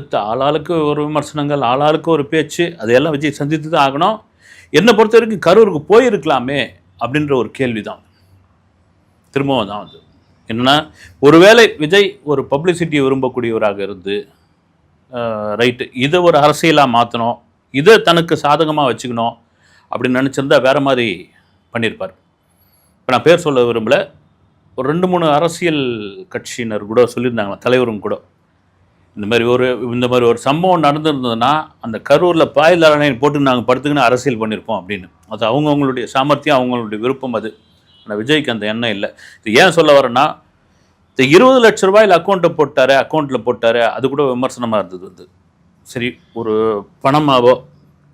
ஆளாளுக்கு ஒரு விமர்சனங்கள் ஆளாளுக்கு ஒரு பேச்சு அதையெல்லாம் விஜய் சந்தித்து தான் ஆகணும். என்னை பொறுத்த வரைக்கும் கரூருக்கு போயிருக்கலாமே அப்படின்ற ஒரு கேள்வி தான் திரும்பவும் தான் அது என்னென்னா ஒருவேளை விஜய் ஒரு பப்ளிசிட்டி விரும்பக்கூடியவராக இருந்து ரைட்டு இதை ஒரு அரசியலாக மாற்றணும் இதை தனக்கு சாதகமாக வச்சுக்கணும் அப்படின்னு நினச்சிருந்தா வேற மாதிரி பண்ணியிருப்பார். இப்போ நான் பேர் சொல்ல விரும்பல. ஒரு ரெண்டு மூணு அரசியல் கட்சியினர் கூட சொல்லியிருந்தாங்க தலைவரும் கூட. இந்த மாதிரி ஒரு இந்த மாதிரி ஒரு சம்பவம் நடந்திருந்ததுன்னா அந்த கரூரில் பாய்தலனை போட்டு நாங்கள் படுத்துக்கின்னு அரசியல் பண்ணியிருப்போம் அப்படின்னு. அது அவங்கவுங்களுடைய சாமர்த்தியம் அவங்களுடைய விருப்பம் அது. ஆனால் விஜய்க்கு அந்த எண்ணம் இல்லை. இது ஏன் சொல்ல வரேன்னா இந்த இருபது லட்ச ரூபாயில் அக்கௌண்ட்டை போட்டார் அக்கௌண்ட்டில் போட்டார் அது கூட விமர்சனமாக இருந்தது வந்து. சரி ஒரு பணமாவோ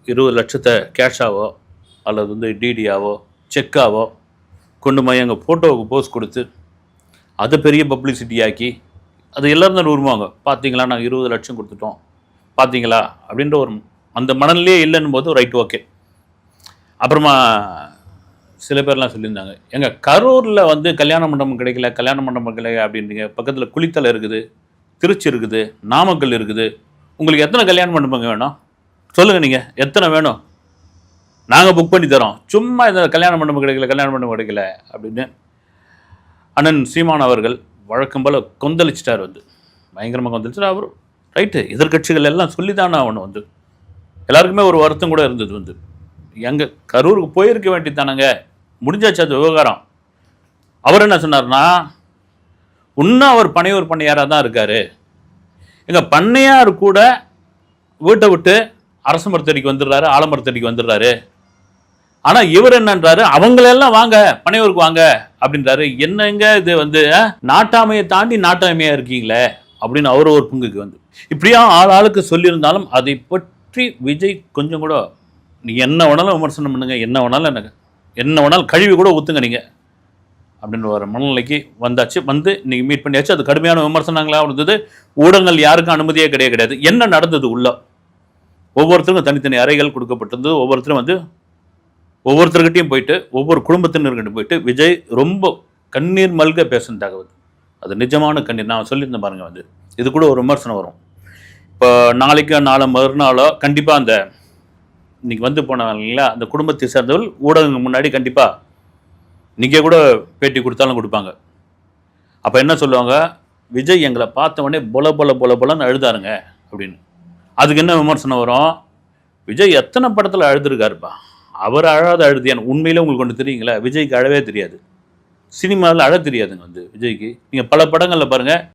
இருபது லட்சத்தை கேஷாவோ அல்லது வந்து டிடியாவோ செக்காவோ கொண்டு போய் அங்கே ஃபோட்டோவுக்கு போஸ்ட் கொடுத்து அதை பெரிய பப்ளிசிட்டி ஆக்கி அது எல்லோரும் தான் உருவாங்க. பார்த்தீங்களா நாங்கள் இருபது லட்சம் கொடுத்துட்டோம். பார்த்தீங்களா அப்படின்ற ஒரு அந்த மனநிலையே இல்லைன்னும் போது ரைட் ஓகே. அப்புறமா சில பேர்லாம் சொல்லியிருந்தாங்க எங்கள் கரூரில் வந்து கல்யாண மண்டபம் கிடைக்கல கல்யாண மண்டபம் கிடைக்கல அப்படின்றீங்க பக்கத்தில் குளித்தலை இருக்குது திருச்சி இருக்குது நாமக்கல் இருக்குது. உங்களுக்கு எத்தனை கல்யாண மண்டபங்க வேணும்? சொல்லுங்கள் நீங்கள் எத்தனை வேணும்? நாங்கள் புக் பண்ணி தரோம். சும்மா இந்த கல்யாண மண்டபம் கிடைக்கல கல்யாண மண்டபம் கிடைக்கல அப்படின்னு அண்ணன் சீமான் அவர்கள் வழக்கம் போல் கொந்தளிச்சிட்டார் வந்து. பயங்கரமாக கொந்தளிச்சிட்டார். அவர் ரைட்டு எதிர்க்கட்சிகள் எல்லாம் சொல்லி தானே ஆகணும் வந்து. எல்லாருக்குமே ஒரு வருத்தம் கூட இருந்தது வந்து. எங்கள் கரூருக்கு போயிருக்க வேண்டியதானங்க முடிஞ்சாச்சு அது விவகாரம். அவர் என்ன சொன்னார்னா இன்னும் அவர் பனையூர் பண்ணையாராக தான் இருக்கார். எங்கள் பண்ணையார் கூட வீட்டை விட்டு அரசு மருத்துவடிக்கு வந்துடுறாரு ஆலமரத்தடிக்கு வந்துடுறாரு. ஆனா இவர் என்னன்றாரு? அவங்களெல்லாம் வாங்க பனையூருக்கு வாங்க அப்படின்றாரு. என்னங்க இது வந்து நாட்டாமையை தாண்டி நாட்டாமையா இருக்கீங்களே? அப்படின்னு அவர் ஒரு பங்குக்கு வந்து. இப்படியா ஆள் ஆளுக்கு சொல்லியிருந்தாலும் அதை பற்றி விஜய் கொஞ்சம் கூட நீ என்ன வேணாலும் விமர்சனம் பண்ணுங்க என்ன வேணாலும் எனக்கு என்ன வேணாலும் கழிவு கூட ஊத்துங்க நீங்க. அப்படின்ற ஒரு மனநிலைக்கு வந்தாச்சு. வந்து இன்னைக்கு மீட் பண்ணியாச்சு. அது கடுமையான விமர்சனங்களாக இருந்தது. ஊடகங்கள் யாருக்கும் அனுமதியே கிடையாது கிடையாது. என்ன நடந்தது உள்ள? ஒவ்வொருத்தருக்கும் தனித்தனி அறைகள் கொடுக்கப்பட்டிருந்தது. ஒவ்வொருத்தரும் வந்து ஒவ்வொருத்தர்கிட்டையும் போயிட்டு ஒவ்வொரு குடும்பத்தினர்கிட்ட போயிட்டு விஜய் ரொம்ப கண்ணீர் மல்க பேசுன தகவல். அது நிஜமான கண்ணீர். நான் சொல்லியிருந்தேன் பாருங்கள் வந்து. இது கூட ஒரு விமர்சனம் வரும். இப்போ நாளைக்கு நாளை மறுநாளோ கண்டிப்பாக அந்த இன்னைக்கு வந்து போனவங்க இல்லைங்களா அந்த குடும்பத்தை சேர்ந்தவர்கள் ஊடகங்கள் முன்னாடி கண்டிப்பாக நீங்கள் கூட பேட்டி கொடுத்தாலும் கொடுப்பாங்க. அப்போ என்ன சொல்லுவாங்க? விஜய் எங்களை பார்த்த உடனே பொல பொல பொல பொலன்னு அழுதாருங்க அப்படின்னு. அதுக்கு என்ன விமர்சனம் வரும்? விஜய் எத்தனை படத்தில் அழுதுருக்காருப்பா. அவர் அழாத அழுதியான். உண்மையிலே உங்களுக்கு ஒன்று தெரியுங்களா? விஜய்க்கு அழவே தெரியாது. சினிமாவில் அழ தெரியாதுங்க வந்து விஜய்க்கு. நீங்கள் பல படங்களில் பாருங்கள்